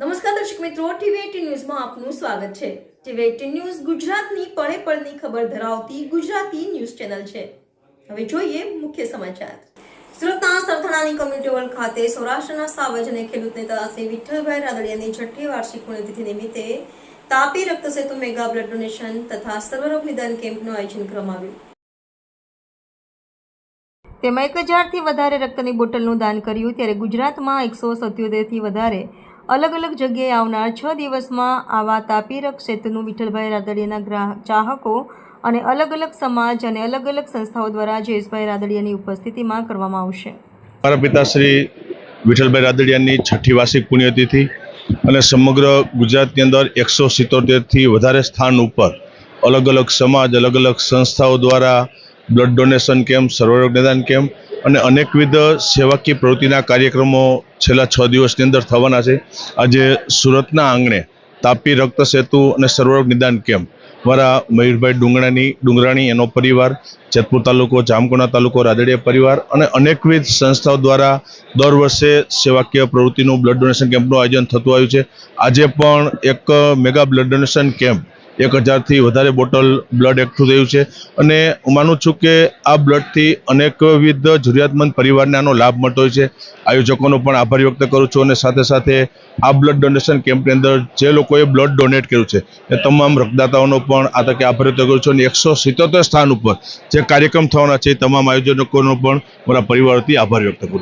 નમસ્કાર દર્શક મિત્રો, ટીવી ન્યૂઝમાં આપનું સ્વાગત છે. ટીવી એટીન ન્યૂઝ ગુજરાતની પળે પળની ખબર ધરાવતી ગુજરાતી ન્યૂઝ ચેનલ છે. હવે જોઈએ મુખ્ય સમાચાર. સુરતના સરથાણાની કમ્યુનિટી હોલ ખાતે સૌરાષ્ટ્રના સાવજ અને ખેડૂત નેતા શ્રી વિઠ્ઠલભાઈ રાદડિયાની છઠ્ઠી વાર્ષિક પુણ્યતિથિ નિમિત્તે તાપી રક્ત સેતુ મેગા બ્લડ ડોનેશન તથા સર્વરોગ નિદાન કેમ્પનું આયોજન કરવામાં આવ્યું. તેમાં એક હજારથી વધારે રક્તની બોટલનું દાન કર્યું, ત્યારે ગુજરાતમાં એકસો સત્યોતેરથી વધારે અલગ અલગ જગ્યાએ આવનાર છ દિવસમાં આવા તાપીરક સેતુનું વિઠ્ઠલભાઈ રાદડિયાના ગ્રાહક ચાહકો અને અલગ અલગ સમાજ અને અલગ અલગ સંસ્થાઓ દ્વારા જયેશભાઈ રાદડિયાની ઉપસ્થિતિમાં કરવામાં આવશે. મારા પિતાશ્રી વિઠ્ઠલભાઈ રાદડિયાની છઠ્ઠી વાર્ષિક પુણ્યતિથિ અને સમગ્ર ગુજરાતની અંદર એકસો સિત્તોતેરથી વધારે સ્થાન ઉપર અલગ અલગ સમાજ, અલગ અલગ સંસ્થાઓ દ્વારા બ્લડ ડોનેશન કેમ્પ સર્વરોગ નિદાન કેમ્પ અને અનેકવિધ સેવાકીય પ્રવૃત્તિના કાર્યક્રમો છેલ્લા છ દિવસની અંદર થવાના છે. આજે સુરતના આંગણે તાપી રક્ત સેતુ અને સર્વરોગ નિદાન કેમ્પ મારા મયુરભાઈ ડુંગરાની, ડુંગરાણી એનો પરિવાર, જેતપુર તાલુકો, જામકોના તાલુકો, રાદડિયા પરિવાર અને અનેકવિધ સંસ્થાઓ દ્વારા દર વર્ષે સેવાકીય પ્રવૃત્તિનું બ્લડ ડોનેશન કેમ્પનું આયોજન થતું આવ્યું છે. આજે પણ એક મેગા બ્લડ ડોનેશન કેમ્પ એક હજારથી વધારે બોટલ બ્લડ એકઠું થયું છે. અને હું માનું છું કે આ બ્લડથી અનેકવિધ જરૂરિયાતમંદ પરિવારને આનો લાભ મળતો હોય છે. આયોજકોનો પણ આભાર વ્યક્ત કરું છું અને સાથે સાથે આ બ્લડ ડોનેશન કેમ્પની અંદર જે લોકોએ બ્લડ ડોનેટ કર્યું છે એ તમામ રક્તદાતાઓનો પણ આ તકે આભાર વ્યક્ત કરું છું. અને એકસો સિત્તોતેર સ્થાન ઉપર જે કાર્યક્રમ થવાના છે તમામ આયોજકોનો પણ મારા પરિવારથી આભાર વ્યક્ત કરું છું